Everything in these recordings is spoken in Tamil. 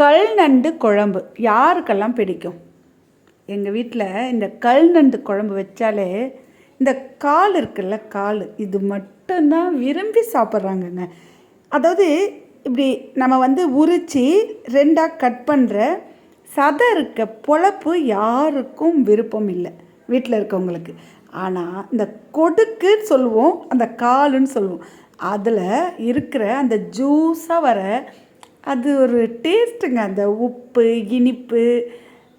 கல் நண்டு குழம்பு யாருக்கெல்லாம் பிடிக்கும்? எங்கள் வீட்டில் இந்த கல் நண்டு குழம்பு வச்சாலே இந்த கால் இருக்குல்ல கால் இது மட்டும்தான் விரும்பி சாப்பிட்றாங்கங்க. அதாவது இப்படி நம்ம வந்து உரித்து ரெண்டாக கட் பண்ணுற சதை இருக்க பொழப்பு யாருக்கும் விருப்பம் இல்லை வீட்டில் இருக்கவங்களுக்கு. ஆனால் இந்த கொடுக்குன்னு சொல்லுவோம் அந்த காலுன்னு சொல்லுவோம். அதில் இருக்கிற அந்த ஜூஸாக வர அது ஒரு டேஸ்ட்டுங்க. அந்த உப்பு இனிப்பு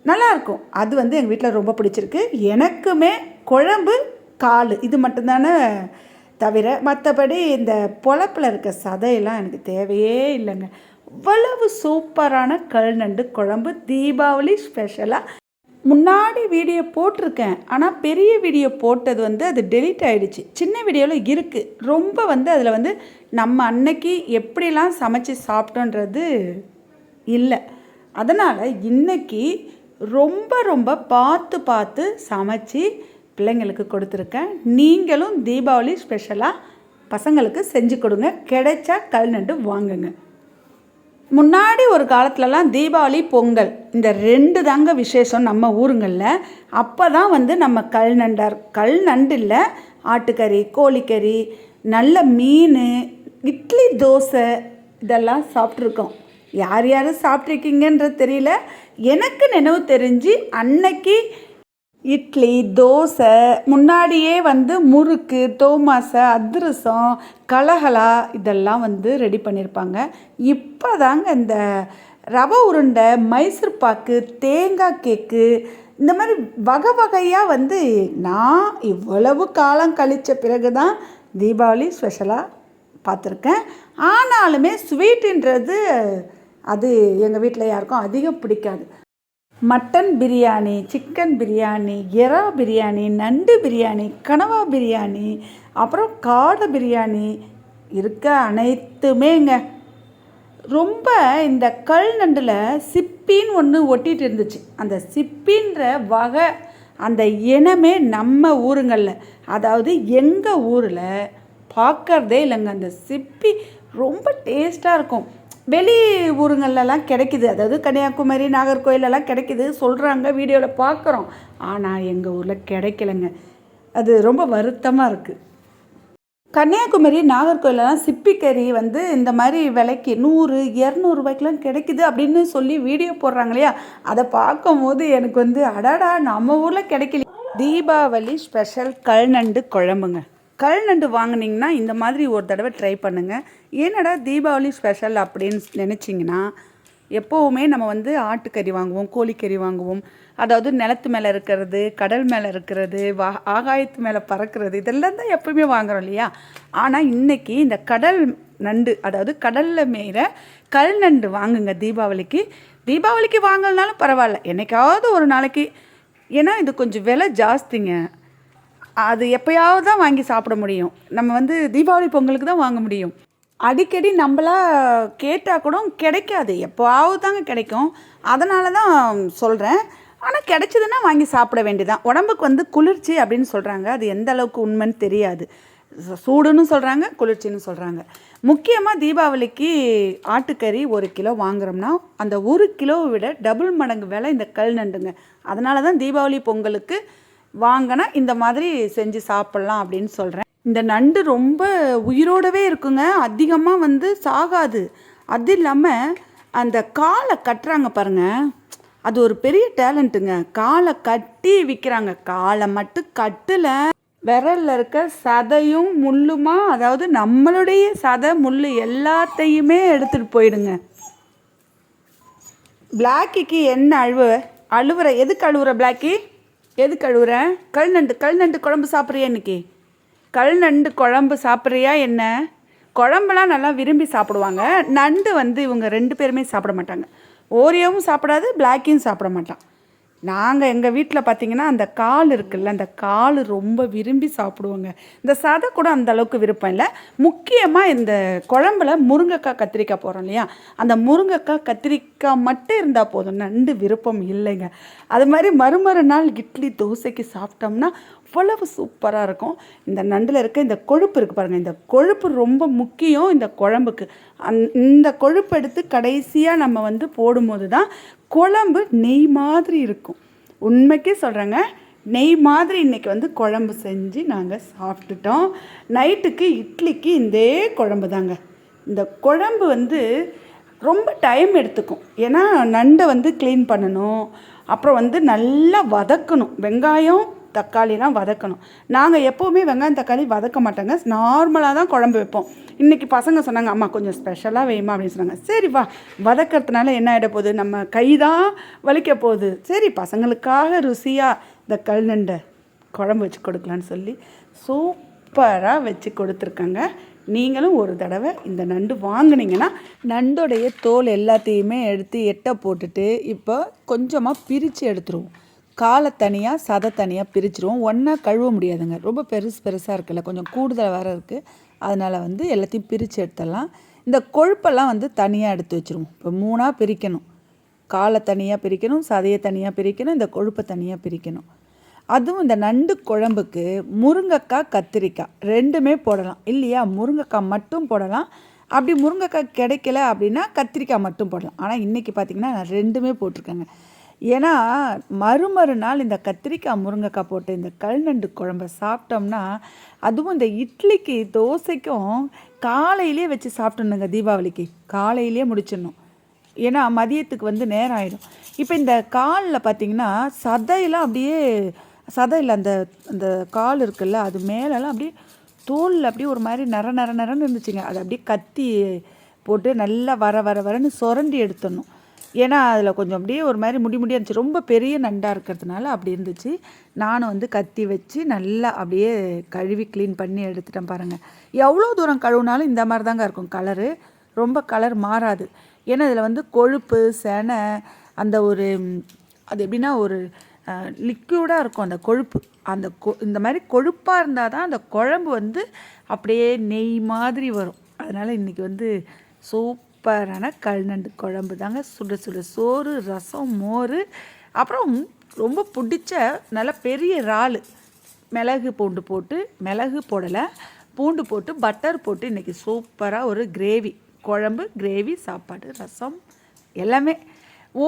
நல்லாயிருக்கும் அது வந்து எங்கள் வீட்டில் ரொம்ப பிடிச்சிருக்கு. எனக்குமே குழம்பு கால் இது மட்டும்தானே தவிர மற்றபடி இந்த பொழப்பில் இருக்க சதையெல்லாம் எனக்கு தேவையே இல்லைங்க. அவ்வளவு சூப்பரான கல் நண்டு குழம்பு தீபாவளி ஸ்பெஷலாக முன்னாடி வீடியோ போட்டிருக்கேன். ஆனால் பெரிய வீடியோ போட்டது வந்து அது டெலிட் ஆகிடுச்சு சின்ன வீடியோவில் இருக்குது ரொம்ப வந்து அதில் வந்து நம்ம அன்னைக்கு எப்படிலாம் சமைச்சு சாப்பிட்டோன்றது இல்லை. அதனால் இன்னைக்கு ரொம்ப ரொம்ப பார்த்து பார்த்து சமைச்சு பிள்ளைங்களுக்கு கொடுத்துருக்கேன். நீங்களும் தீபாவளி ஸ்பெஷலாக பசங்களுக்கு செஞ்சு கொடுங்க. கிடைச்சா கல் நண்டு வாங்குங்க. முன்னாடி ஒரு காலத்துலலாம் தீபாவளி பொங்கல் இந்த ரெண்டு தாங்க விசேஷம் நம்ம ஊருங்களில். அப்போ தான் வந்து நம்ம கல் நண்டார் கல் நண்டு இல்லை ஆட்டுக்கறி கோழிக்கறி நல்ல மீன் இட்லி தோசை இதெல்லாம் சாப்பிட்ருக்கோம் யார் யார் சாப்பிட்ருக்கீங்கன்றது தெரியல. எனக்கு நினைவு தெரிஞ்சு அன்னைக்கு இட்லி தோசை முன்னாடியே வந்து முறுக்கு தோமாசை அதிரசம் கலகலா இதெல்லாம் வந்து ரெடி பண்ணியிருப்பாங்க இப்போ தாங்க இந்த ரவை உருண்டை மைசூர் பாக்கு தேங்காய் கேக்கு இந்த மாதிரி வகை வகையாக வந்து நான் இவ்வளவு காலம் கழித்த பிறகு தான் தீபாவளி ஸ்பெஷலாக பார்த்துருக்கேன். ஆனாலுமே ஸ்வீட்டுன்றது அது எங்கள் வீட்டில் யாருக்கும் அதிகம் பிடிக்காது. மட்டன் பிரியாணி சிக்கன் பிரியாணி எறா பிரியாணி நண்டு பிரியாணி கனவா பிரியாணி அப்புறம் காடை பிரியாணி இருக்க அனைத்துமேங்க. ரொம்ப இந்த கல் நண்டில் சிப்பின்னு ஒன்று ஒட்டிகிட்டு இருந்துச்சு. அந்த சிப்பின்ற வகை அந்த இனமே நம்ம ஊருங்களில். அதாவது எங்கள் ஊரில் பார்க்கறதே இல்லைங்க. அந்த சிப்பி ரொம்ப டேஸ்ட்டாக இருக்கும். வெளி ஊருங்கள்லாம் கிடைக்குது. அதாவது கன்னியாகுமரி நாகர்கோயிலெல்லாம் கிடைக்குது. சொல்கிறாங்க வீடியோவில் பார்க்குறோம் ஆனால் எங்கள் ஊரில் கிடைக்கலங்க. அது ரொம்ப வருத்தமாக இருக்குது கன்னியாகுமரி நாகர்கோயிலெலாம் சிப்பிக்கறி வந்து இந்த மாதிரி விலைக்கு நூறு இரநூறுபாய்க்கெலாம் கிடைக்குது அப்படின்னு சொல்லி வீடியோ போடுறாங்க இல்லையா அதை பார்க்கும்போது எனக்கு வந்து அடாடா நம்ம ஊரில் கிடைக்கல. தீபாவளி ஸ்பெஷல் கல்நண்டு குழம்புங்க. கல் நண்டு வாங்கினீங்கன்னா இந்த மாதிரி ஒரு தடவை ட்ரை பண்ணுங்கள் என்னடா தீபாவளி ஸ்பெஷல் அப்படின்னு நினச்சிங்கன்னா எப்போவுமே நம்ம வந்து ஆட்டுக்கறி வாங்குவோம் கோழிக்கறி வாங்குவோம். அதாவது நிலத்து மேலே இருக்கிறது கடல் மேலே இருக்கிறது வா ஆகாயத்து மேலே பறக்கிறது இதெல்லாம் தான் எப்பவுமே வாங்குறோம் இல்லையா? ஆனால் இன்றைக்கி இந்த கடல் நண்டு அதாவது கடலில் மேயிற கல் நண்டு வாங்குங்க தீபாவளிக்கு. தீபாவளிக்கு வாங்கலனாலும் பரவாயில்ல. என்னைக்காவது ஒரு நாளைக்கு. ஏன்னா இது கொஞ்சம் விலை ஜாஸ்திங்க. அது எப்போயாவது தான் வாங்கி சாப்பிட முடியும். நம்ம வந்து தீபாவளி பொங்கலுக்கு தான் வாங்க முடியும். அடிக்கடி நம்மளா கேட்டால் கூட கிடைக்காது. எப்போவாவது தாங்க கிடைக்கும். அதனால தான் சொல்கிறேன் ஆனால் கிடைச்சதுன்னா வாங்கி சாப்பிட வேண்டியதான் உடம்புக்கு வந்து குளிர்ச்சி அப்படின்னு சொல்கிறாங்க அது எந்த அளவுக்கு உண்மைன்னு தெரியாது. சூடுன்னு சொல்கிறாங்க குளிர்ச்சின்னு சொல்கிறாங்க முக்கியமாக தீபாவளிக்கு ஆட்டுக்கறி ஒரு கிலோ வாங்குறோம்னா அந்த ஒரு கிலோவை விட டபுள் மடங்கு விலை இந்த கல் நண்டுங்க. அதனால தான் தீபாவளி பொங்கலுக்கு வாங்கினா இந்த மாதிரி செஞ்சு சாப்பிட்லாம் அப்படின்னு சொல்கிறேன் இந்த நண்டு ரொம்ப உயிரோடவே இருக்குங்க. அதிகமாக வந்து சாகாது. அது இல்லாமல் அந்த காலை கட்டுறாங்க பாருங்க. அது ஒரு பெரிய டேலண்ட்டுங்க. காலை கட்டி விற்கிறாங்க காலை மட்டும் கட்டில். விரலில் இருக்க சதையும் முள்ளுமா அதாவது நம்மளுடைய சதை முள் எல்லாத்தையுமே எடுத்துகிட்டு போயிடுங்க. பிளாக்கிக்கு என்ன அழுவ? அழுவுற? எதுக்கு அழுவுற பிளாக்கி? எதுக்கு அழுவுற? கல் நண்டு கல் நண்டு குழம்பு சாப்பிட்றியா இன்னைக்கு? கல் நண்டு குழம்பு சாப்பிட்றியா என்ன? குழம்புலாம் நல்லா விரும்பி சாப்பிடுவாங்க. நண்டு வந்து இவங்க ரெண்டு பேருமே சாப்பிட மாட்டாங்க. ஓரியோவும் சாப்பிடாது பிளாக்கையும் சாப்பிட மாட்டான். நாங்கள் எங்கள் வீட்டில் பார்த்தீங்கன்னா அந்த கால் இருக்குல்ல அந்த கால் ரொம்ப விரும்பி சாப்பிடுவோங்க. இந்த சதை கூட அந்த அளவுக்கு விருப்பம் இல்லை. முக்கியமாக இந்த குழம்புல முருங்கைக்காய் கத்திரிக்காய் போகிறோம் இல்லையா? அந்த முருங்கைக்காய் கத்திரிக்காய் மட்டும் இருந்தால் போதும். நண்டு விருப்பம் இல்லைங்க. அது மாதிரி மறுமறு நாள் இட்லி தோசைக்கு சாப்பிட்டோம்னா அவ்வளவு சூப்பராக இருக்கும். இந்த நண்டில் இருக்க இந்த கொழுப்பு இருக்குது பாருங்கள் இந்த கொழுப்பு ரொம்ப முக்கியம் இந்த குழம்புக்கு. அந் இந்த கொழுப்பு எடுத்து கடைசியாக நம்ம வந்து போடும்போது தான் குழம்பு நெய் மாதிரி இருக்கும். உண்மைக்கே சொல்கிறேங்க நெய் மாதிரி இன்றைக்கி வந்து குழம்பு செஞ்சு நாங்கள் சாப்பிட்டுட்டோம். நைட்டுக்கு இட்லிக்கு இதே குழம்பு தாங்க இந்த குழம்பு வந்து ரொம்ப டைம் எடுத்துக்கும். ஏன்னா நண்டை வந்து க்ளீன் பண்ணணும். அப்புறம் வந்து நல்லா வதக்கணும். வெங்காயம் தக்காளிலாம் வதக்கணும். நாங்கள் எப்போவுமே வெங்காயம் தக்காளி வதக்க மாட்டோங்க. நார்மலாக தான் குழம்பு வைப்போம். இன்றைக்கி பசங்க சொன்னாங்க அம்மா கொஞ்சம் ஸ்பெஷலாக வேணுமா? அப்படின்னு சொன்னாங்க. சரி வா வதக்கிறதுனால என்ன ஆகிட போகுது? நம்ம கை தான் வலிக்க போகுது. சரி பசங்களுக்காக ருசியாக இந்த கல் நண்டை குழம்பு வச்சு கொடுக்கலான்னு சொல்லி சூப்பராக வச்சு கொடுத்துருக்காங்க. நீங்களும் ஒரு தடவை இந்த நண்டு வாங்கினீங்கன்னா நண்டோடைய தோல் எல்லாத்தையுமே எடுத்து எட்டை போட்டுட்டு இப்போ கொஞ்சமாக பிரித்து எடுத்துருவோம். காலை தனியாக சதை தனியாக பிரிச்சிருவோம். ஒன்றா கழுவ முடியாதுங்க. ரொம்ப பெருசு பெருசாக இருக்குல்ல. கொஞ்சம் கூடுதல் வேறு இருக்குது அதனால் வந்து எல்லாத்தையும் பிரித்து எடுத்துடலாம். இந்த கொழுப்பெல்லாம் வந்து தனியாக எடுத்து வச்சுருவோம். இப்போ மூணாக பிரிக்கணும். காலை தனியாக பிரிக்கணும் சதையை தனியாக பிரிக்கணும் இந்த கொழுப்பை தனியாக பிரிக்கணும். அதுவும் இந்த நண்டு குழம்புக்கு முருங்கைக்காய் கத்திரிக்காய் ரெண்டுமே போடலாம். இல்லையா? முருங்கைக்காய் மட்டும் போடலாம். அப்படி முருங்கைக்காய் கிடைக்கல அப்படின்னா கத்திரிக்காய் மட்டும் போடலாம். ஆனால் இன்றைக்கி பார்த்திங்கன்னா நான் ரெண்டுமே போட்டிருக்கேங்க. ஏன்னா மறு மறுநாள் இந்த கத்திரிக்காய் முருங்கைக்காய் போட்டு இந்த கல் நண்டு குழம்ப சாப்பிட்டோம்னா அதுவும் இந்த இட்லிக்கு தோசைக்கும் காலையிலே வச்சு சாப்பிட்டணுங்க தீபாவளிக்கு. காலையிலே முடிச்சிடணும். ஏன்னா மதியத்துக்கு வந்து நேரம் ஆகிடும் இப்போ இந்த காலில் பார்த்தீங்கன்னா சதையெல்லாம் அப்படியே சதையில் அந்த அந்த கால் இருக்குல்ல அது மேலெல்லாம் அப்படியே தோலில் அப்படியே ஒரு மாதிரி நர நர நரன்னு இருந்துச்சுங்க. அதை அப்படியே கத்தி போட்டு நல்லா வர வர வரன்னு சுரண்டி எடுத்துடணும். ஏன்னா அதில் கொஞ்சம் அப்படியே ஒரு மாதிரி முடி முடியாக இருந்துச்சு. ரொம்ப பெரிய நண்டாக இருக்கிறதுனால அப்படி இருந்துச்சு. நானும் வந்து கத்தி வச்சு நல்லா அப்படியே கழுவி க்ளீன் பண்ணி எடுத்துட்டேன் பாருங்கள் எவ்வளோ தூரம் கழுவுனாலும் இந்த மாதிரி தாங்க இருக்கும் கலரு ரொம்ப கலர் மாறாது. ஏன்னா இதில் வந்து கொழுப்பு செனை அந்த ஒரு அது எப்படின்னா ஒரு லிக்யூடாக இருக்கும் அந்த கொழுப்பு. அந்த கொ இந்த மாதிரி கொழுப்பாக இருந்தால் தான் அந்த குழம்பு வந்து அப்படியே நெய் மாதிரி வரும். அதனால் இன்றைக்கி வந்து சூப் சூப்பரான கல்நண்டு குழம்பு தாங்க. சுட சுட சோறு ரசம் மோர். அப்புறம் ரொம்ப பிடிச்ச நல்ல பெரிய இறால். மிளகு பூண்டு போட்டு மிளகு போடலை. பூண்டு போட்டு பட்டர் போட்டு இன்றைக்கி சூப்பராக ஒரு கிரேவி. குழம்பு கிரேவி சாப்பாடு ரசம் எல்லாமே.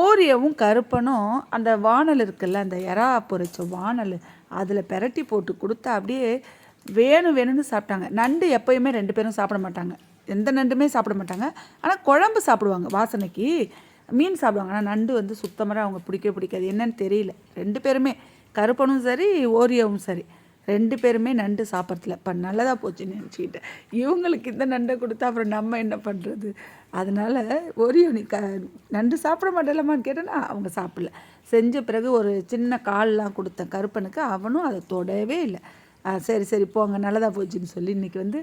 ஓரியவும் கருப்பனும் அந்த வானல் இருக்குல்ல அந்த எறா பொறிச்ச வானல் அதில் பெரட்டி போட்டு கொடுத்தா அப்படியே வேணும் வேணும்னு சாப்பிட்டாங்க. நண்டு எப்போயுமே ரெண்டு பேரும் சாப்பிட மாட்டாங்க. எந்த நண்டுமே சாப்பிட மாட்டாங்க. ஆனால் குழம்பு சாப்பிடுவாங்க வாசனைக்கு. மீன் சாப்பிடுவாங்க. ஆனால் நண்டு வந்து சுத்தமாக அவங்க பிடிக்க பிடிக்காது. என்னன்னு தெரியல. ரெண்டு பேருமே கருப்பனும் சரி ஓரியவும் சரி. ரெண்டு பேருமே நண்டு சாப்பிட்றதுல இப்போ நல்லதாக போச்சுன்னு நினச்சிக்கிட்டேன். இவங்களுக்கு இந்த நண்டை கொடுத்தா அப்புறம் நம்ம என்ன பண்ணுறது அதனால் ஒரு நீ க நண்டு சாப்பிட மாட்டேலமான்னு கேட்டேன்னா அவங்க சாப்பிடல. செஞ்ச பிறகு ஒரு சின்ன கால்லாம் கொடுத்தேன் கருப்பனுக்கு. அவனும் அதை தொடவே இல்லை. சரி சரி போங்க. நல்லதாக போச்சுன்னு சொல்லி இன்றைக்கி வந்து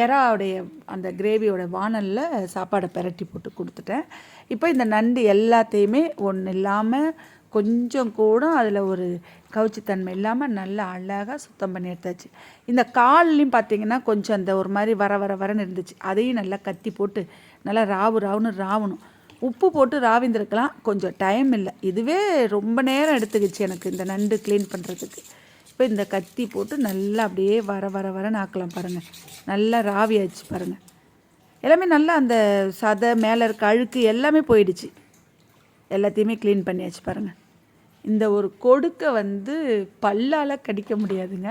எறாவுடைய அந்த கிரேவியோட வானலில் சாப்பாடை பெரட்டி போட்டு கொடுத்துட்டேன். இப்போ இந்த நண்டு எல்லாத்தையுமே ஒன்று இல்லாமல் கொஞ்சம் கூட அதில் ஒரு கவுச்சித்தன்மை இல்லாமல் நல்லா அழகாக சுத்தம் பண்ணி எடுத்தாச்சு. இந்த கால்லையும் பார்த்தீங்கன்னா கொஞ்சம் அந்த ஒரு மாதிரி வர வர வரன்னு இருந்துச்சு. அதையும் நல்லா கத்தி போட்டு நல்லா ராவு ராவுன்னு ராவணும். உப்பு போட்டு ராவிந்திருக்கலாம். கொஞ்சம் டைம் இல்லை. இதுவே ரொம்ப நேரம் எடுத்துக்கிச்சு எனக்கு இந்த நண்டு க்ளீன் பண்ணுறதுக்கு இப்போ இந்த கத்தி போட்டு நல்லா அப்படியே வர வர வரன்னு ஆக்கலாம் பாருங்கள் நல்லா ராவியாச்சு பாருங்கள் எல்லாமே நல்லா அந்த சதை மேலே இருக்க அழுக்கு எல்லாமே போயிடுச்சு. எல்லாத்தையுமே க்ளீன் பண்ணியாச்சு பாருங்கள் இந்த ஒரு கொடுக்கை வந்து பல்லால் கடிக்க முடியாதுங்க.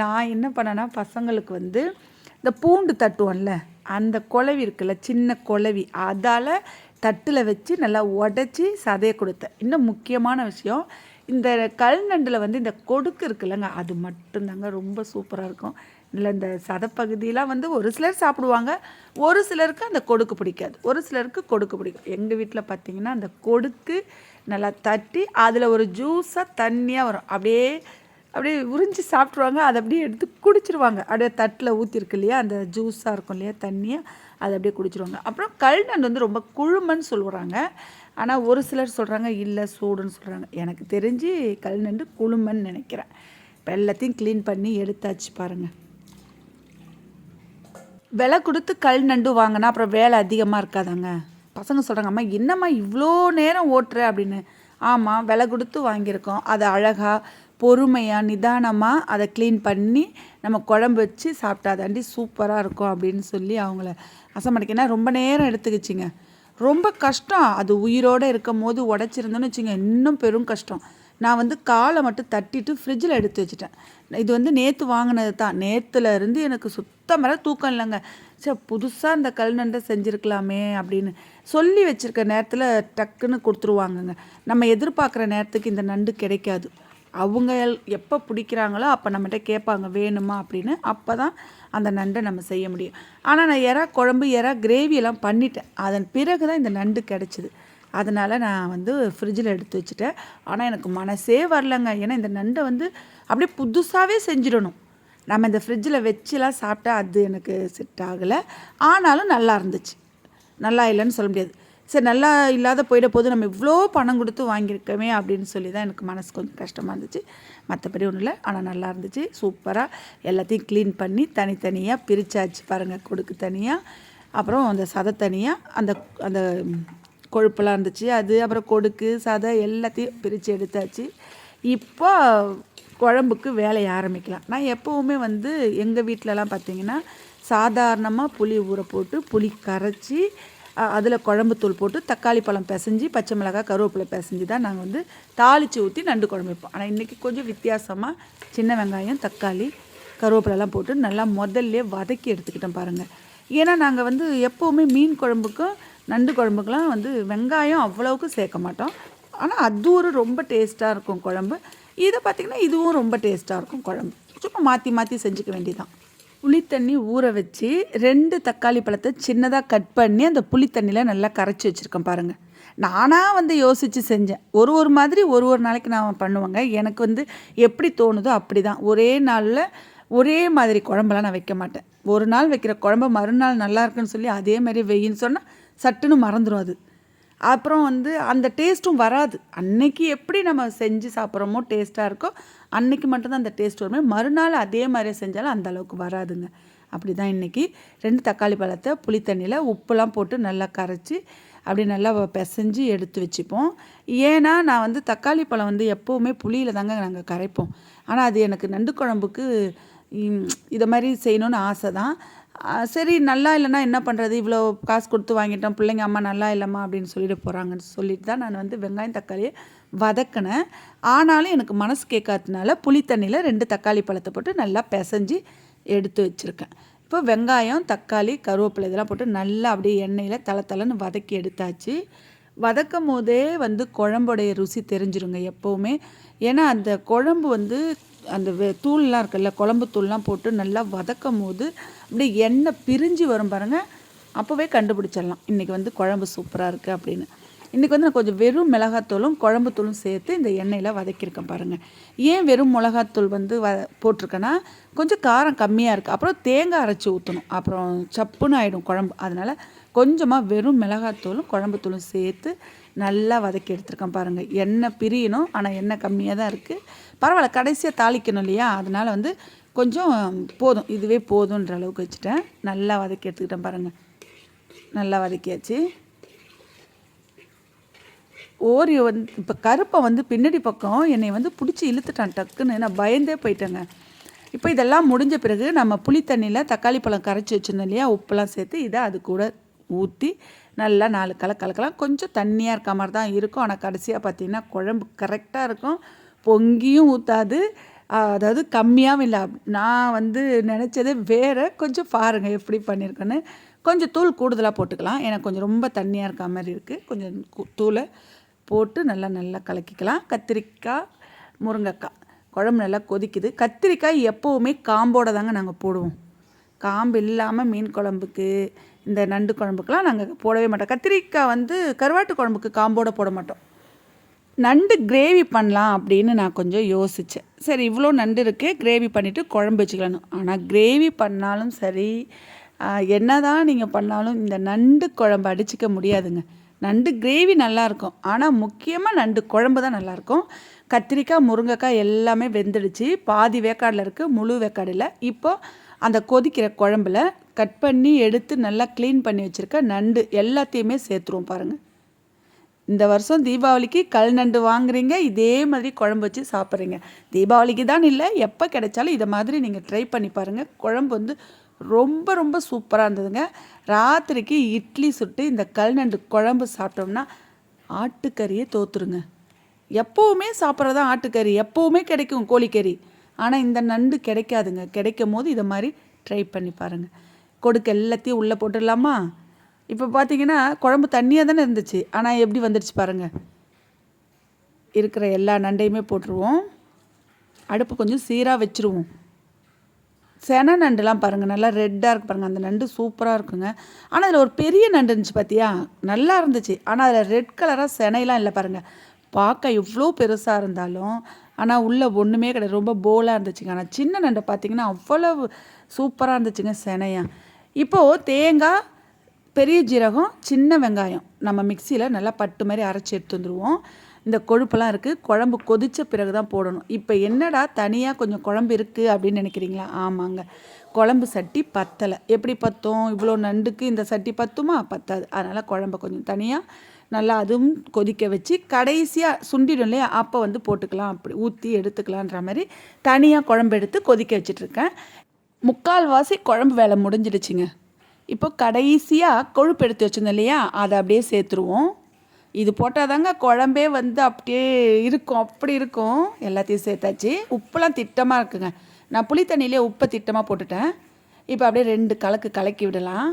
நான் என்ன பண்ணேன்னா பசங்களுக்கு வந்து இந்த பூண்டு தட்டுவோம்ல அந்த குழவி இருக்குல்ல சின்ன குழவி அதால் தட்டில் வச்சு நல்லா உடச்சி சதையை கொடுத்தேன். இன்னும் முக்கியமான விஷயம் இந்த கல் நண்டில் வந்து இந்த கொடுக்கு இருக்குல்லங்க அது மட்டும்தாங்க ரொம்ப சூப்பராக இருக்கும். இல்லை இந்த சதப்பகுதியெலாம் வந்து ஒரு சிலர் சாப்பிடுவாங்க ஒரு சிலருக்கு அந்த கொடுக்கு பிடிக்காது. ஒரு சிலருக்கு கொடுக்கு பிடிக்கும். எங்கள் வீட்டில் பார்த்திங்கன்னா அந்த கொடுக்கு நல்லா தட்டி அதில் ஒரு ஜூஸாக தண்ணியாக வரும். அப்படியே அப்படியே உறிஞ்சி சாப்பிட்ருவாங்க அதை அப்படியே எடுத்து குடிச்சிருவாங்க. அப்படியே தட்டில் ஊற்றிருக்கு இல்லையா அந்த ஜூஸாக இருக்கும் இல்லையா தண்ணியாக அதை அப்படியே குடிச்சிருவாங்க. அப்புறம் கல்நண்டு வந்து ரொம்ப குழுமன்னு சொல்லுறாங்க. ஆனால் ஒரு சிலர் சொல்கிறாங்க இல்லை சூடுன்னு சொல்கிறாங்க எனக்கு தெரிஞ்சு கல் நண்டு குளுமைன்னு நினைக்கிறேன். இப்போ எல்லாத்தையும் க்ளீன் பண்ணி எடுத்தாச்சு பாருங்கள் விலை கொடுத்து கல் நண்டு வாங்கினா அப்புறம் வேலை அதிகமாக இருக்காதாங்க? பசங்க சொல்கிறாங்க அம்மா என்னம்மா இவ்வளோ நேரம் ஓட்டுற? அப்படின்னு. ஆமாம் விலை கொடுத்து வாங்கியிருக்கோம். அதை அழகாக பொறுமையாக நிதானமாக அதை க்ளீன் பண்ணி நம்ம குழம்பு வச்சு சாப்பிட்டா தாண்டி சூப்பராக இருக்கும் அப்படின்னு சொல்லி அவங்கள அசமடிக்கனா ரொம்ப நேரம் எடுத்துக்கிச்சிங்க. ரொம்ப கஷ்டம். அது உயிரோடு இருக்கும் போது உடச்சிருந்தோன்னு வச்சுங்க இன்னும் பெரும் கஷ்டம். நான் வந்து காலை மட்டும் தட்டிட்டு ஃப்ரிட்ஜில் எடுத்து வச்சுட்டேன். இது வந்து நேற்று வாங்கினது தான். நேற்றுல இருந்து எனக்கு சுத்தமாக தூக்கம் இல்லைங்க. சரி புதுசாக இந்த கல்நண்டை செஞ்சுருக்கலாமே அப்படின்னு சொல்லி வச்சுருக்க நேரத்தில் டக்குன்னு கொடுத்துருவாங்கங்க. நம்ம எதிர்பார்க்குற நேரத்துக்கு இந்த நண்டு கிடைக்காது. அவங்க எப்போ பிடிக்கிறாங்களோ அப்போ நம்மகிட்ட கேட்பாங்க வேணுமா? அப்படின்னு. அப்போ தான் அந்த நண்டை நம்ம செய்ய முடியும். ஆனால் நான் எறா குழம்பு எறா கிரேவியெல்லாம் பண்ணிட்டேன். அதன் பிறகு தான் இந்த நண்டு கிடச்சிது. அதனால் நான் வந்து ஃப்ரிட்ஜில் எடுத்து வச்சுட்டேன். ஆனால் எனக்கு மனசே வரலங்க. ஏன்னா இந்த நண்டை வந்து அப்படியே புதுசாகவே செஞ்சிடணும். நம்ம இந்த ஃப்ரிட்ஜில் வச்சுலாம் சாப்பிட்டா அது எனக்கு செட் ஆகலை. ஆனாலும் நல்லா இருந்துச்சு. நல்லா இல்லைன்னு சொல்ல முடியாது. சரி நல்லா இல்லாத போயிட போது நம்ம இவ்வளோ பணம் கொடுத்து வாங்கியிருக்கோமே அப்படின்னு சொல்லி தான் எனக்கு மனசு கொஞ்சம் கஷ்டமாக இருந்துச்சு. மற்றபடி ஒன்றும் இல்லை. ஆனால் நல்லா இருந்துச்சு. சூப்பராக எல்லாத்தையும் க்ளீன் பண்ணி தனித்தனியாக பிரித்தாச்சு பாருங்கள் கொடுக்கு தனியாக அப்புறம் அந்த சதை தனியாக அந்த அந்த கொழுப்பெல்லாம் இருந்துச்சு. அது அப்புறம் கொடுக்கு சதை எல்லாத்தையும் பிரித்து எடுத்தாச்சு. இப்போ குழம்புக்கு வேலையை ஆரம்பிக்கலாம். நான் எப்போவுமே வந்து எங்கள் வீட்டிலலாம் பார்த்திங்கன்னா சாதாரணமாக புளி ஊற போட்டு புளி கரைச்சி அதில் குழம்பு தூள் போட்டு தக்காளி பழம் பிசைஞ்சு பச்சை மிளகாய் கருவேப்பிலை பிசைஞ்சு தான் நாங்கள் வந்து தாளித்து ஊற்றி நண்டு குழம்பு வைப்போம். ஆனால் இன்றைக்கி கொஞ்சம் வித்தியாசமாக சின்ன வெங்காயம் தக்காளி கருவேப்பிலெலாம் போட்டு நல்லா முதல்ல வதக்கி எடுத்துக்கிட்டோம் பாருங்கள் ஏன்னா நாங்கள் வந்து எப்போவுமே மீன் குழம்புக்கும் நண்டு குழம்புக்கெலாம் வந்து வெங்காயம் அவ்வளோவுக்கு சேர்க்க மாட்டோம். ஆனால் அது ஒரு ரொம்ப டேஸ்ட்டாக இருக்கும் குழம்பு. இதை பார்த்திங்கன்னா இதுவும் ரொம்ப டேஸ்ட்டாக இருக்கும் குழம்பு. சும்மா மாற்றி மாற்றி செஞ்சுக்க வேண்டியதான் புளித்தண்ணி ஊற வச்சு ரெண்டு தக்காளி பழத்தை சின்னதாக கட் பண்ணி அந்த புளித்தண்ணியில் நல்லா கரைச்சி வச்சுருக்கேன் பாருங்கள் நானாக வந்து யோசித்து செஞ்சேன். ஒரு ஒரு மாதிரி ஒரு ஒரு நாளைக்கு நான் பண்ணுவேங்க. எனக்கு வந்து எப்படி தோணுதோ அப்படி தான் ஒரே நாளில் ஒரே மாதிரி குழம்பெல்லாம் நான் வைக்க மாட்டேன். ஒரு நாள் வைக்கிற குழம்பு மறுநாள் நல்லா இருக்குன்னு சொல்லி அதே மாதிரி வெயின்னு சொன்னால் சட்டுன்னு மறந்துடும் அது. அப்புறம் வந்து அந்த டேஸ்ட்டும் வராது. அன்னைக்கு எப்படி நம்ம செஞ்சு சாப்பிட்றோமோ டேஸ்ட்டாக இருக்கோ அன்னைக்கு மட்டும்தான் அந்த டேஸ்ட் வருமே. மறுநாள் அதே மாதிரி செஞ்சாலும் அந்த அளவுக்கு வராதுங்க. அப்படி தான் இன்றைக்கி ரெண்டு தக்காளி பழத்தை புளி தண்ணியில் உப்புலாம் போட்டு நல்லா கரைச்சி அப்படி நல்லா பிசைஞ்சு எடுத்து வச்சுப்போம். ஏன்னா நான் வந்து தக்காளி பழம் வந்து எப்போவுமே புளியில் தாங்க நாங்கள் கரைப்போம். ஆனால் அது எனக்கு நண்டு குழம்புக்கு இதை மாதிரி செய்யணுன்னு ஆசை தான் சரி நல்லா இல்லைன்னா என்ன பண்ணுறது இவ்வளோ காசு கொடுத்து வாங்கிட்டோம் பிள்ளைங்க அம்மா நல்லா இல்லைம்மா அப்படின்னு சொல்லிட்டு போகிறாங்கன்னு சொல்லிட்டு தான் நான் வந்து வெங்காயம் தக்காளியை வதக்கினேன். ஆனாலும் எனக்கு மனசு கேட்காததுனால புளி தண்ணியில் ரெண்டு தக்காளி பழத்தை போட்டு நல்லா பிசைஞ்சு எடுத்து வச்சுருக்கேன். இப்போ வெங்காயம் தக்காளி கருவேப்பிலை இதெல்லாம் போட்டு நல்லா அப்படியே எண்ணெயில் தலை தலைன்னு வதக்கி எடுத்தாச்சு. வதக்கும் போதே வந்து குழம்புடைய ருசி தெரிஞ்சிருங்க எப்போவுமே. ஏன்னா அந்த குழம்பு வந்து அந்த வெ தூள்லாம் இருக்குல்ல குழம்பு தூள்லாம் போட்டு நல்லா வதக்கும் போது அப்படியே எண்ணெய் பிரிஞ்சு வரும் பாருங்கள் அப்போவே கண்டுபிடிச்சிடலாம். இன்றைக்கி வந்து குழம்பு சூப்பராக இருக்குது அப்படின்னு. இன்றைக்கி வந்து நான் கொஞ்சம் வெறும் மிளகாத்தூளும் குழம்பு தூளும் சேர்த்து இந்த எண்ணெயில் வதக்கியிருக்கேன் பாருங்கள் ஏன் வெறும் மிளகாத்தூள் வந்து வ போட்டிருக்கேன்னா கொஞ்சம் காரம் கம்மியாக இருக்குது அப்புறம் தேங்காய் அரைச்சி ஊற்றணும் அப்புறம் சப்புன்னு ஆகிடும் குழம்பு. அதனால் கொஞ்சமாக வெறும் மிளகாத்தூளும் குழம்புத்தூளும் சேர்த்து நல்லா வதக்கி எடுத்துருக்கேன் பாருங்கள் எண்ணெய் பிரியணும் ஆனால் எண்ணெய் கம்மியாக தான் இருக்குது பரவாயில்ல கடைசியாக தாளிக்கணும் இல்லையா? அதனால் வந்து கொஞ்சம் போதும். இதுவே போதுன்ற அளவுக்கு வச்சுட்டேன். நல்லா வதக்கி எடுத்துக்கிட்டேன் பாருங்கள் நல்லா வதக்கியாச்சு. ஓரியோ வந்து இப்போ கருப்பை வந்து பின்னாடி பக்கம் என்னை வந்து பிடிச்சி இழுத்துட்டான் டக்குன்னு. நான் பயந்தே போயிட்டேங்க. இப்போ இதெல்லாம் முடிஞ்ச பிறகு நம்ம புளி தண்ணியில் தக்காளி பழம் கரைச்சி வச்சுருந்தோம் இல்லையா? உப்புலாம் சேர்த்து இதை அது கூட ஊற்றி நல்லா நாலு கல கலக்கலாம் கொஞ்சம் தண்ணியாக இருக்க மாதிரி தான் இருக்கும். ஆனால் கடைசியாக பார்த்திங்கன்னா குழம்பு கரெக்டாக இருக்கும். பொங்கியும் ஊற்றாது அதாவது கம்மியாகவும் இல்லை. நான் வந்து நினச்சதே வேறு. கொஞ்சம் பாருங்கள் எப்படி பண்ணியிருக்கேன்னு கொஞ்சம் தூள் கூடுதலாக போட்டுக்கலாம். எனக்கு கொஞ்சம் ரொம்ப தண்ணியாக இருக்க மாதிரி இருக்குது கொஞ்சம் தூளை போட்டு நல்லா நல்லா கலக்கிக்கலாம். கத்திரிக்காய் முருங்கைக்காய். குழம்பு நல்லா கொதிக்குது. கத்திரிக்காய் எப்போவுமே காம்போடு தாங்க நாங்கள் போடுவோம். காம்பு இல்லாமல் மீன் குழம்புக்கு இந்த நண்டு குழம்புக்கெலாம் நாங்கள் போடவே மாட்டோம். கத்திரிக்காய் வந்து கருவாட்டு குழம்புக்கு காம்போடு போட மாட்டோம். நண்டு கிரேவி பண்ணலாம் அப்படின்னு நான் கொஞ்சம் யோசித்தேன் சரி இவ்வளோ நண்டு இருக்குது கிரேவி பண்ணிவிட்டு குழம்பு வச்சுக்கலான்னு ஆனால் கிரேவி பண்ணாலும் சரி என்ன தான் நீங்கள் பண்ணாலும் இந்த நண்டு குழம்பு அடிச்சிக்க முடியாதுங்க. நண்டு கிரேவி நல்லாயிருக்கும். ஆனால் முக்கியமாக நண்டு குழம்பு தான் நல்லாயிருக்கும். கத்திரிக்காய் முருங்கைக்காய் எல்லாமே வெந்துடுச்சு. பாதி வேக்காடில் இருக்குது முழு வேக்காடில் இப்போது அந்த கொதிக்கிற குழம்புல கட் பண்ணி எடுத்து நல்லா க்ளீன் பண்ணி வச்சுருக்க நண்டு எல்லாத்தையுமே சேர்த்துருவோம் பாருங்கள் இந்த வருஷம் தீபாவளிக்கு கல் நண்டு வாங்குறீங்க இதே மாதிரி குழம்பு வச்சு சாப்பிட்றீங்க. தீபாவளிக்கு தான் இல்லை எப்போ கிடைச்சாலும் இதை மாதிரி நீங்கள் ட்ரை பண்ணி பாருங்கள் குழம்பு வந்து ரொம்ப ரொம்ப சூப்பராக இருந்ததுங்க. ராத்திரிக்கு இட்லி சுட்டு இந்த கல் நண்டு குழம்பு சாப்பிட்டோம்னா ஆட்டுக்கறியே தோத்துருங்க. எப்போவுமே சாப்பிட்றதா ஆட்டுக்கறி எப்போவுமே கிடைக்கும் கோழிக்கறி. ஆனால் இந்த நண்டு கிடைக்காதுங்க. கிடைக்கும் போது இதை மாதிரி ட்ரை பண்ணி பாருங்கள் கொடுக்கு எல்லாத்தையும் உள்ளே போட்டுடலாமா? இப்போ பார்த்தீங்கன்னா குழம்பு தண்ணியாக தானே இருந்துச்சு. ஆனால் எப்படி வந்துடுச்சு பாருங்கள் இருக்கிற எல்லா நண்டையுமே போட்டுருவோம். அடுப்பு கொஞ்சம் சீராக வச்சுருவோம். சென நண்டுலாம் பாருங்கள் நல்லா ரெட்டாக இருக்கு பாருங்கள் அந்த நண்டு சூப்பராக இருக்குங்க. ஆனால் அதில் ஒரு பெரிய நண்டு இருந்துச்சு பார்த்தியா நல்லா இருந்துச்சு. ஆனால் அதில் ரெட் கலராக செனையெல்லாம் இல்லை பாருங்கள் பார்க்க எவ்வளோ பெருசாக இருந்தாலும் ஆனால் உள்ளே ஒன்றுமே கிடையாது. ரொம்ப போலாக இருந்துச்சுங்க. ஆனால் சின்ன நண்டை பார்த்தீங்கன்னா அவ்வளவு சூப்பராக இருந்துச்சுங்க செனையாக இப்போது தேங்காய் பெரிய ஜீரகம் சின்ன வெங்காயம். நம்ம மிக்சியில் நல்லா பட்டு மாதிரி அரைச்சி எடுத்து வந்துடுவோம் இந்த கொழுப்பெல்லாம் இருக்குது குழம்பு கொதித்த பிறகு தான் போடணும். இப்போ என்னடா தனியாக கொஞ்சம் குழம்பு இருக்குது அப்படின்னு நினைக்கிறீங்களா? ஆமாங்க. குழம்பு சட்டி பத்தலை. எப்படி பத்தும்? இவ்வளோ நண்டுக்கு இந்த சட்டி பத்துமா? பத்தாது. அதனால் குழம்பு கொஞ்சம் தனியாக நல்லா அதுவும் கொதிக்க வச்சு கடைசியாக சுண்டிடும் இல்லையா? அப்போ வந்து போட்டுக்கலாம். அப்படி ஊற்றி எடுத்துக்கலான்ற மாதிரி தனியாக குழம்பு எடுத்து கொதிக்க வச்சிட்ருக்கேன் முக்கால்வாசி குழம்பு வேலை முடிஞ்சிடுச்சுங்க. இப்போ கடைசியாக கொழுப்பு எடுத்து வச்சுருந்தோம் இல்லையா? அதை அப்படியே சேர்த்துருவோம். இது போட்டால் தாங்க குழம்பே வந்து அப்படியே இருக்கும் அப்படி இருக்கும். எல்லாத்தையும் சேர்த்தாச்சு. உப்புலாம் திட்டமாக இருக்குங்க. நான் புளி தண்ணியிலே உப்பை திட்டமாக போட்டுட்டேன். இப்போ அப்படியே ரெண்டு கலக்கு கலக்கி விடலாம்.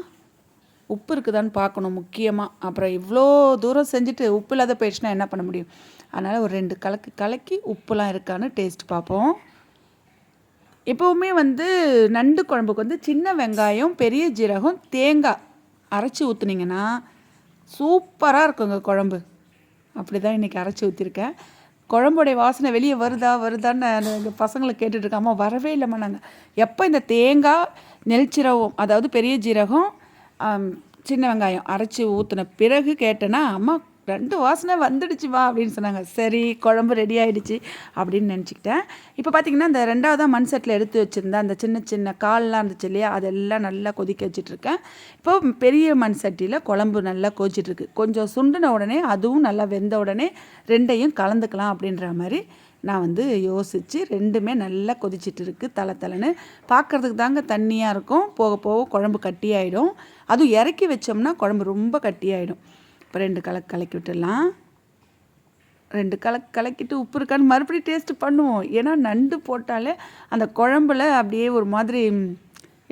உப்பு இருக்குதான்னு பார்க்கணும் முக்கியமாக அப்புறம் இவ்வளோ தூரம் செஞ்சுட்டு உப்பு இல்லாத போயிடுச்சுன்னா என்ன பண்ண முடியும்? அதனால் ஒரு ரெண்டு கலக்கு கலக்கி உப்புலாம் இருக்கான்னு டேஸ்ட் பார்ப்போம். எப்போவுமே வந்து நண்டு குழம்புக்கு வந்து சின்ன வெங்காயம் பெரிய ஜீரகம் தேங்காய் அரைச்சி ஊற்றுனீங்கன்னா சூப்பராக இருக்குங்க குழம்பு. அப்படி தான் இன்றைக்கி அரைச்சி ஊற்றிருக்கேன் குழம்புடைய வாசனை வெளியே வருதா வருதான்னு எங்கள் பசங்களை கேட்டுட்ருக்காம வரவே இல்லைம்மா நாங்கள் எப்போ இந்த தேங்காய் நெல் சீரகம் அதாவது பெரிய ஜீரகம் சின்ன வெங்காயம் அரைச்சி ஊற்றின பிறகு கேட்டேன்னா அம்மா ரெண்டு வாசனை வந்துடுச்சு வா அப்படின்னு சொன்னாங்க. சரி குழம்பு ரெடி ஆகிடுச்சு அப்படின்னு நினச்சிக்கிட்டேன். இப்போ பார்த்தீங்கன்னா இந்த ரெண்டாவதாக மண் செட்டில் எடுத்து வச்சுருந்தேன் அந்த சின்ன சின்ன கால்லாம் இருந்துச்சு இல்லையா? அதெல்லாம் நல்லா கொதிக்க வச்சிட்ருக்கேன். இப்போ பெரிய மண் சட்டியில் குழம்பு நல்லா கொதிச்சிட்ருக்கு. கொஞ்சம் சுண்டின உடனே அதுவும் நல்லா வெந்த உடனே ரெண்டையும் கலந்துக்கலாம் அப்படின்ற மாதிரி நான் வந்து யோசித்து ரெண்டுமே நல்லா கொதிச்சிட்டு இருக்குது தலை தலைன்னு. பார்க்குறதுக்கு தாங்க தண்ணியாக இருக்கும். போக போக குழம்பு கட்டியாயிடும். அதுவும் இறக்கி வச்சோம்னா குழம்பு ரொம்ப கட்டியாயிடும். இப்போ ரெண்டு கலக்கு கலக்கி விட்டுடலாம் ரெண்டு கலக்கு கலக்கிட்டு உப்பு இருக்கான்னு மறுபடியும் டேஸ்ட்டு பண்ணுவோம். ஏன்னா நண்டு போட்டாலே அந்த குழம்புல அப்படியே ஒரு மாதிரி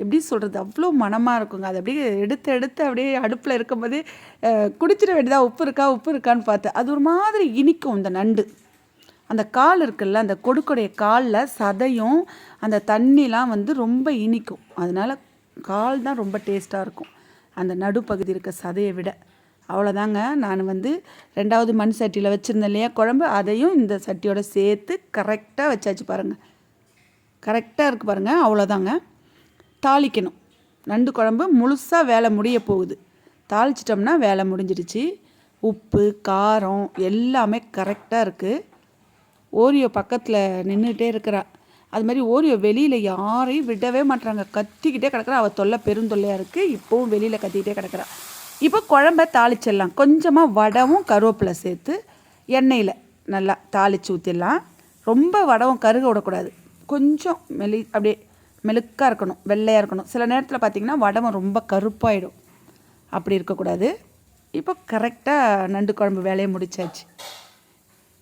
எப்படி சொல்கிறது அவ்வளோ மனமாக இருக்குங்க. அது அப்படியே எடுத்து எடுத்து அப்படியே அடுப்பில் இருக்கும்போதே குடிச்சிட வேண்டியதா? உப்பு இருக்கா? உப்பு இருக்கான்னு பார்த்தேன் அது ஒரு மாதிரி இனிக்கும் இந்த நண்டு. அந்த கால் இருக்குல்ல அந்த கொடுக்குடைய காலில் சதையும் அந்த தண்ணிலாம் வந்து ரொம்ப இனிக்கும். அதனால் கால் தான் ரொம்ப டேஸ்ட்டாக இருக்கும். அந்த நடுப்பகுதி இருக்க சதையை விட. அவ்வளோதாங்க. நான் வந்து ரெண்டாவது மண் சட்டியில் வச்சுருந்தேன் இல்லையா குழம்பு? அதையும் இந்த சட்டியோட சேர்த்து கரெக்டாக வச்சாச்சு பாருங்கள் கரெக்டாக இருக்குது பாருங்கள் அவ்வளோதாங்க. தாளிக்கணும். நண்டு குழம்பு முழுசாக வேலை முடிய போகுது. தாளிச்சிட்டோம்னா வேலை முடிஞ்சிடுச்சு. உப்பு காரம் எல்லாமே கரெக்டாக இருக்குது ஓரியோ பக்கத்தில் நின்றுட்டே இருக்கிறா. அது மாதிரி ஓரியோ வெளியில் யாரையும் விடவே மாட்டுறாங்க கத்திக்கிட்டே கிடக்குறா. அவள் தொல்லை பெருந்தொல்லையாக இருக்குது இப்போவும் வெளியில் கத்திக்கிட்டே கிடக்குறா. இப்போ குழம்ப தாளிச்சிடலாம். கொஞ்சமாக வடவும் கருவேப்பிலை சேர்த்து எண்ணெயில் நல்லா தாளித்து ஊற்றிடலாம் ரொம்ப வடவும் கருக விடக்கூடாது. கொஞ்சம் மெலி அப்படியே மெலுக்காக இருக்கணும் வெள்ளையாக இருக்கணும். சில நேரத்தில் பார்த்திங்கன்னா வடவும் ரொம்ப கருப்பாயிடும். அப்படி இருக்கக்கூடாது. இப்போ கரெக்டாக நண்டு குழம்பு வேலையை முடிச்சாச்சு.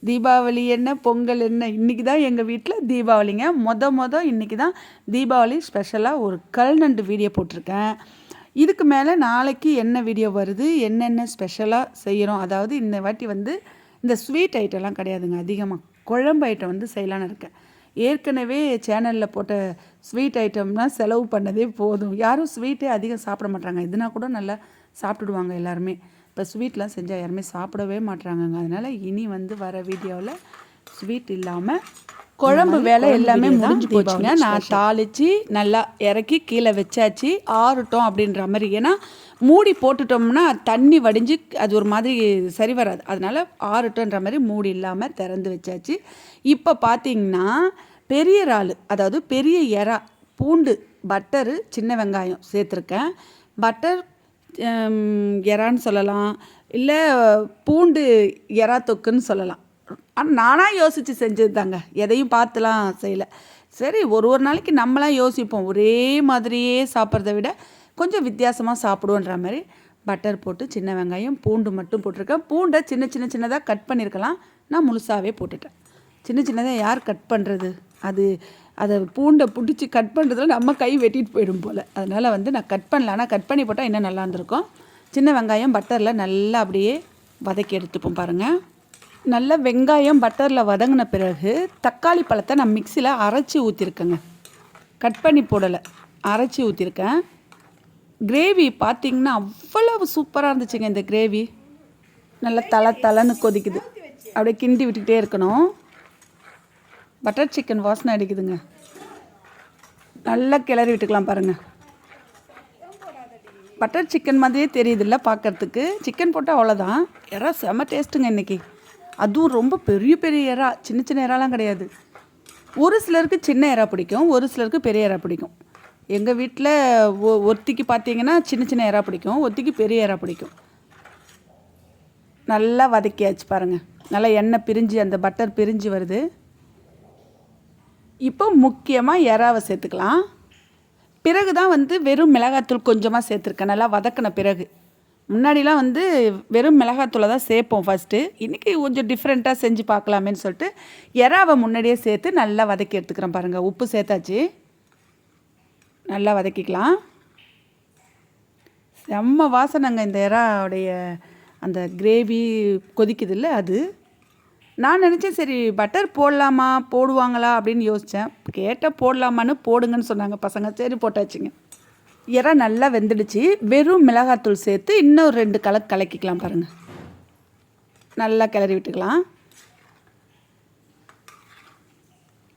தீபாவளி என்ன பொங்கல் என்ன இன்றைக்கி தான் எங்கள் வீட்டில் தீபாவளிங்க. மொத மொதல் இன்றைக்கி தான் தீபாவளி ஸ்பெஷலாக ஒரு கல் நண்டு வீடியோ போட்டிருக்கேன். இதுக்கு மேலே நாளைக்கு என்ன வீடியோ வருது என்னென்ன ஸ்பெஷலாக செய்கிறோம் அதாவது இந்த வாட்டி வந்து இந்த ஸ்வீட் ஐட்டம்லாம் கிடையாதுங்க அதிகமாக குழம்பு ஐட்டம் வந்து செய்யலான்னு இருக்கேன். ஏற்கனவே சேனலில் போட்ட ஸ்வீட் ஐட்டம்லாம் செலவு பண்ணதே போதும். யாரும் ஸ்வீட்டே அதிகம் சாப்பிட மாட்டாங்க. இதுனா கூட நல்லா சாப்பிட்டுடுவாங்க எல்லாருமே. இப்போ ஸ்வீட்லாம் செஞ்சால் யாருமே சாப்பிடவே மாட்டாங்கங்க அதனால் இனி வந்து வர வீடியோவில் ஸ்வீட் இல்லாமல் குழம்பு வேலை எல்லாமே முடிஞ்சு போச்சுங்க. நான் தாளித்து நல்லா இறக்கி கீழே வச்சாச்சு. ஆறட்டும் அப்படின்ற மாதிரி. ஏன்னா மூடி போட்டுட்டோம்னா தண்ணி வடிஞ்சு அது ஒரு மாதிரி சரி வராது. அதனால் ஆறட்டும்ன்ற மாதிரி மூடி இல்லாமல் திறந்து வச்சாச்சு. இப்போ பார்த்தீங்கன்னா பெரிய இறால் அதாவது பெரிய இறா பூண்டு பட்டரு சின்ன வெங்காயம் சேர்த்துருக்கேன். பட்டர் இறான்னு சொல்லலாம். இல்லை பூண்டு எறா தொக்குன்னு சொல்லலாம். ஆனால் நானாக யோசித்து செஞ்சது தாங்க எதையும் பார்த்துலாம் செய்யலை. சரி ஒரு ஒரு நாளைக்கு நம்மளாம் யோசிப்போம். ஒரே மாதிரியே சாப்பிட்றத விட கொஞ்சம் வித்தியாசமாக சாப்பிடுவோன்ற மாதிரி பட்டர் போட்டு சின்ன வெங்காயம் பூண்டு மட்டும் போட்டிருக்கேன். பூண்டை சின்ன சின்ன சின்னதாக கட் பண்ணியிருக்கலாம். நான் முழுசாகவே போட்டுட்டேன். சின்ன சின்னதாக யார் கட் பண்ணுறது அது அதை பூண்டை பிடிச்சி கட் பண்ணுறதுல நம்ம கை வெட்டிட்டு போயிடும் போல். அதனால் வந்து நான் கட் பண்ணல. ஆனால் கட் பண்ணி போட்டால் இன்னும் நல்லா இருந்திருக்கும். சின்ன வெங்காயம் பட்டரில் நல்லா அப்படியே வதக்கி எடுத்துப்போம் பாருங்கள் நல்லா வெங்காயம் பட்டரில் வதங்கின பிறகு தக்காளி பழத்தை நான் மிக்சியில் அரைச்சி ஊற்றிருக்கேங்க கட் பண்ணி போடலை. அரைச்சி ஊற்றிருக்கேன் கிரேவி பார்த்தீங்கன்னா அவ்வளவு சூப்பராக இருந்துச்சுங்க இந்த கிரேவி நல்லா தலை தலைன்னு கொதிக்குது. அப்படியே கிண்டி விட்டுக்கிட்டே இருக்கணும். பட்டர் சிக்கன் வாசனை அடிக்குதுங்க. நல்லா கிளறி விட்டுக்கலாம் பாருங்கள் பட்டர் சிக்கன் மாதிரியே தெரியுதுல்ல பார்க்கறதுக்கு சிக்கன் போட்டால் அவ்வளோதான் யாரா செம டேஸ்ட்டுங்க இன்றைக்கி அதுவும் ரொம்ப பெரிய பெரிய எறா சின்ன சின்ன எறாலாம் கிடையாது. ஒரு சிலருக்கு சின்ன எறா பிடிக்கும் ஒரு சிலருக்கு பெரிய எறா பிடிக்கும். எங்கள் வீட்டில் ஒ ஒருத்திக்கு பார்த்தீங்கன்னா சின்ன சின்ன எறா பிடிக்கும் ஒருத்திக்கு பெரிய எறா பிடிக்கும். நல்லா வதக்கியாச்சு பாருங்கள் நல்லா எண்ணெய் பிரிஞ்சு அந்த பட்டர் பிரிஞ்சு வருது. இப்போ முக்கியமாக எறாவை சேர்த்துக்கலாம். பிறகு தான் வந்து வெறும் மிளகாத்தூள் கொஞ்சமாக சேர்த்துருக்கேன். நல்லா வதக்கின பிறகு. முன்னாடிலாம் வந்து வெறும் மிளகாத்தூளை தான் சேர்ப்போம் ஃபஸ்ட்டு இன்றைக்கி கொஞ்சம் டிஃப்ரெண்ட்டாக செஞ்சு பார்க்கலாமேன்னு சொல்லிட்டு எறாவை முன்னாடியே சேர்த்து நல்லா வதக்கி எடுத்துக்கிறேன் பாருங்கள் உப்பு சேர்த்தாச்சு. நல்லா வதக்கிக்கலாம். செம்ம வாசனைங்க இந்த எறாவுடைய அந்த கிரேவி கொதிக்குதுல்ல அது. நான் நினச்சேன் சரி பட்டர் போடலாமா போடுவாங்களா அப்படின்னு யோசித்தேன் கேட்டால் போடலாமான்னு போடுங்கன்னு சொன்னாங்க பசங்க. சரி போட்டாச்சுங்க. இறை நல்லா வெந்துடுச்சு. வெறும் மிளகாத்தூள் சேர்த்து இன்னும் ரெண்டு கலக்கு கலக்கிக்கலாம் பாருங்கள் நல்லா கிளறி விட்டுக்கலாம்.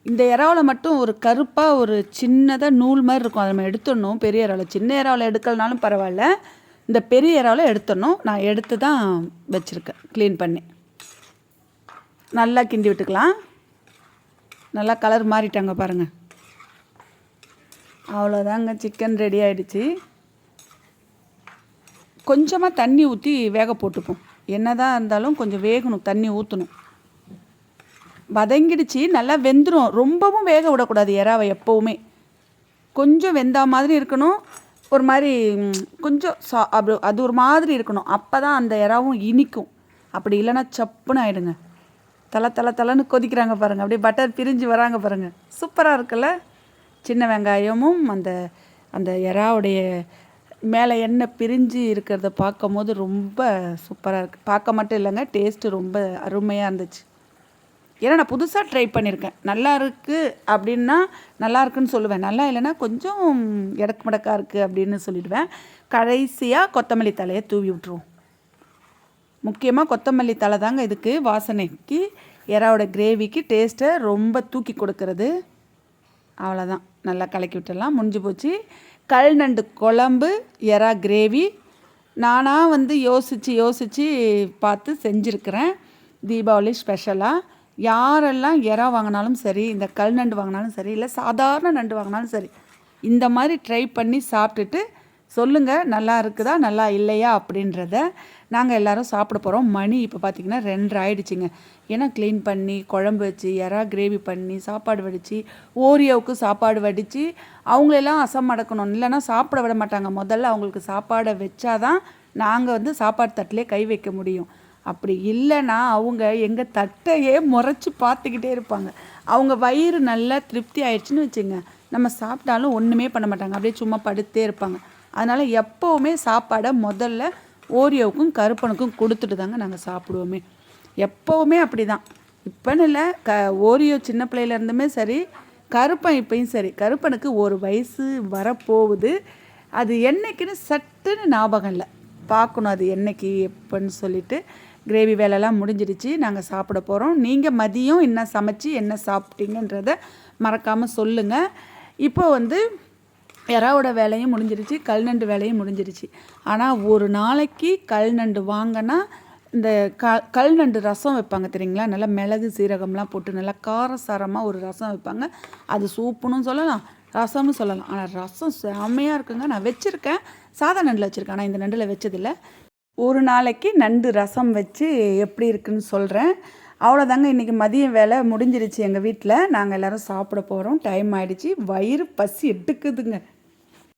இந்த இறாவில் மட்டும் ஒரு கருப்பாக ஒரு சின்னதாக நூல் மாதிரி இருக்கும். அதை நம்ம எடுத்துடணும். பெரிய இறாவில். சின்ன இறாவில் எடுக்கலனாலும் பரவாயில்ல. இந்த பெரிய இறாவில் எடுத்துடணும். நான் எடுத்து தான் வச்சுருக்கேன். க்ளீன் பண்ணி. நல்லா கிண்டி விட்டுக்கலாம். நல்லா கலர் மாறிட்டாங்க பாருங்கள் அவ்வளோதாங்க சிக்கன் ரெடி ஆகிடுச்சு கொஞ்சமாக தண்ணி ஊற்றி வேக போட்டுப்போம். என்னதான் இருந்தாலும் கொஞ்சம் வேகணும் தண்ணி ஊற்றணும் வதங்கிடுச்சு நல்லா வெந்துடும் ரொம்பவும் வேக விடக்கூடாது எறாவை எப்போவுமே. கொஞ்சம் வெந்தா மாதிரி இருக்கணும். ஒரு மாதிரி கொஞ்சம் சா அப்படி அது ஒரு மாதிரி இருக்கணும். அப்போ தான் அந்த இறாவும் இனிக்கும். அப்படி இல்லைன்னா சப்புன்னு ஆயிடுங்க. தலை தலை தலைன்னு கொதிக்கிறாங்க பாருங்கள் அப்படியே பட்டர் பிரிஞ்சு வராங்க பாருங்கள் சூப்பராக இருக்குல்ல? சின்ன வெங்காயமும் அந்த அந்த எறாவுடைய மேலே எண்ணெய் பிரிஞ்சு இருக்கிறத பார்க்கும் போது ரொம்ப சூப்பராக இருக்குது பார்க்க மட்டும் இல்லைங்க டேஸ்ட்டு ரொம்ப அருமையாக இருந்துச்சு. ஏன்னா நான் புதுசாக ட்ரை பண்ணியிருக்கேன் நல்லா இருக்குது அப்படின்னா நல்லா இருக்குன்னு சொல்லுவேன். நல்லா இல்லைன்னா கொஞ்சம் எடக்கு மடக்காக இருக்குது அப்படின்னு சொல்லிடுவேன். கடைசியாக கொத்தமல்லி தலையை தூவி விட்ருவோம் முக்கியமாக கொத்தமல்லி தலை தாங்க இதுக்கு வாசனைக்கு எறாவோட கிரேவிக்கு டேஸ்ட்டை ரொம்ப தூக்கி கொடுக்கறது. அவ்வளோதான் நல்லா கலக்கி விட்டுடலாம். முடிஞ்சு போச்சு. கல் நண்டு குழம்பு எறா கிரேவி நானாக வந்து யோசித்து யோசித்து பார்த்து செஞ்சுருக்கிறேன். தீபாவளி ஸ்பெஷலாக யாரெல்லாம் எறா வாங்கினாலும் சரி இந்த கல் நண்டு வாங்கினாலும் சரி இல்லை சாதாரண நண்டு வாங்கினாலும் சரி இந்த மாதிரி ட்ரை பண்ணி சாப்பிட்டுட்டு சொல்லுங்கள் நல்லா இருக்குதா நல்லா இல்லையா அப்படின்றத நாங்கள் எல்லோரும் சாப்பிட போகிறோம் மணி இப்போ பார்த்திங்கன்னா ரெண்டரை ஆயிடுச்சுங்க. ஏன்னா க்ளீன் பண்ணி குழம்பு வச்சு எறா கிரேவி பண்ணி சாப்பாடு வடித்து ஓரியோவுக்கு சாப்பாடு வடித்து அவங்களெல்லாம் அசம் அடக்கணும். இல்லைன்னா சாப்பிட விட மாட்டாங்க. முதல்ல அவங்களுக்கு சாப்பாடை வச்சாதான் நாங்கள் வந்து சாப்பாடு தட்டிலே கை வைக்க முடியும். அப்படி இல்லைன்னா அவங்க எங்கள் தட்டையே முறைச்சி பார்த்துக்கிட்டே இருப்பாங்க. அவங்க வயிறு நல்லா திருப்தி ஆயிடுச்சுன்னு வச்சுங்க. நம்ம சாப்பிட்டாலும் ஒன்றுமே பண்ண மாட்டாங்க. அப்படியே சும்மா படுத்தே இருப்பாங்க. அதனால் எப்போவுமே சாப்பாடை முதல்ல ஓரியோவுக்கும் கருப்பனுக்கும் கொடுத்துட்டு தாங்க நாங்கள் சாப்பிடுவோமே. எப்போவுமே அப்படி தான் இப்போன்னு இல்லை க ஓரியோ சின்ன பிள்ளையிலேருந்துமே சரி கருப்பன் இப்பையும் சரி. கருப்பனுக்கு ஒரு வயசு வரப்போகுது. அது என்னைக்குன்னு சட்டுன்னு ஞாபகம் இல்லை. பார்க்கணும் அது என்னைக்கு எப்போன்னு சொல்லிட்டு. கிரேவி வேலைலாம் முடிஞ்சிடுச்சு. நாங்கள் சாப்பிட போகிறோம் நீங்கள் மதியம் என்ன சமைச்சு என்ன சாப்பிட்டீங்கன்றத மறக்காமல் சொல்லுங்கள் இப்போ வந்து எறாவோட வேலையும் முடிஞ்சிருச்சு கல் நண்டு வேலையும் முடிஞ்சிருச்சு. ஆனால் ஒரு நாளைக்கு கல் நண்டு வாங்கினா இந்த க கல் நண்டு ரசம் வைப்பாங்க தெரியுங்களா? நல்லா மிளகு சீரகம்லாம் போட்டு நல்லா காரசாரமாக ஒரு ரசம் வைப்பாங்க. அது சூப்புன்னு சொல்லலாம் ரசம்னு சொல்லலாம். ஆனால் ரசம் செம்மையாக இருக்குங்க. நான் வச்சுருக்கேன். சாதா நண்டில் வச்சுருக்கேன். ஆனால் இந்த நண்டில் வச்சதில்லை. ஒரு நாளைக்கு நண்டு ரசம் வச்சு எப்படி இருக்குன்னு சொல்கிறேன் அவ்வளோதாங்க இன்றைக்கி மதியம் வேலை முடிஞ்சிருச்சு எங்கள் வீட்டில் நாங்கள் எல்லோரும் சாப்பிட போகிறோம் டைம் ஆகிடுச்சி வயிறு பசி எடுக்குதுங்க.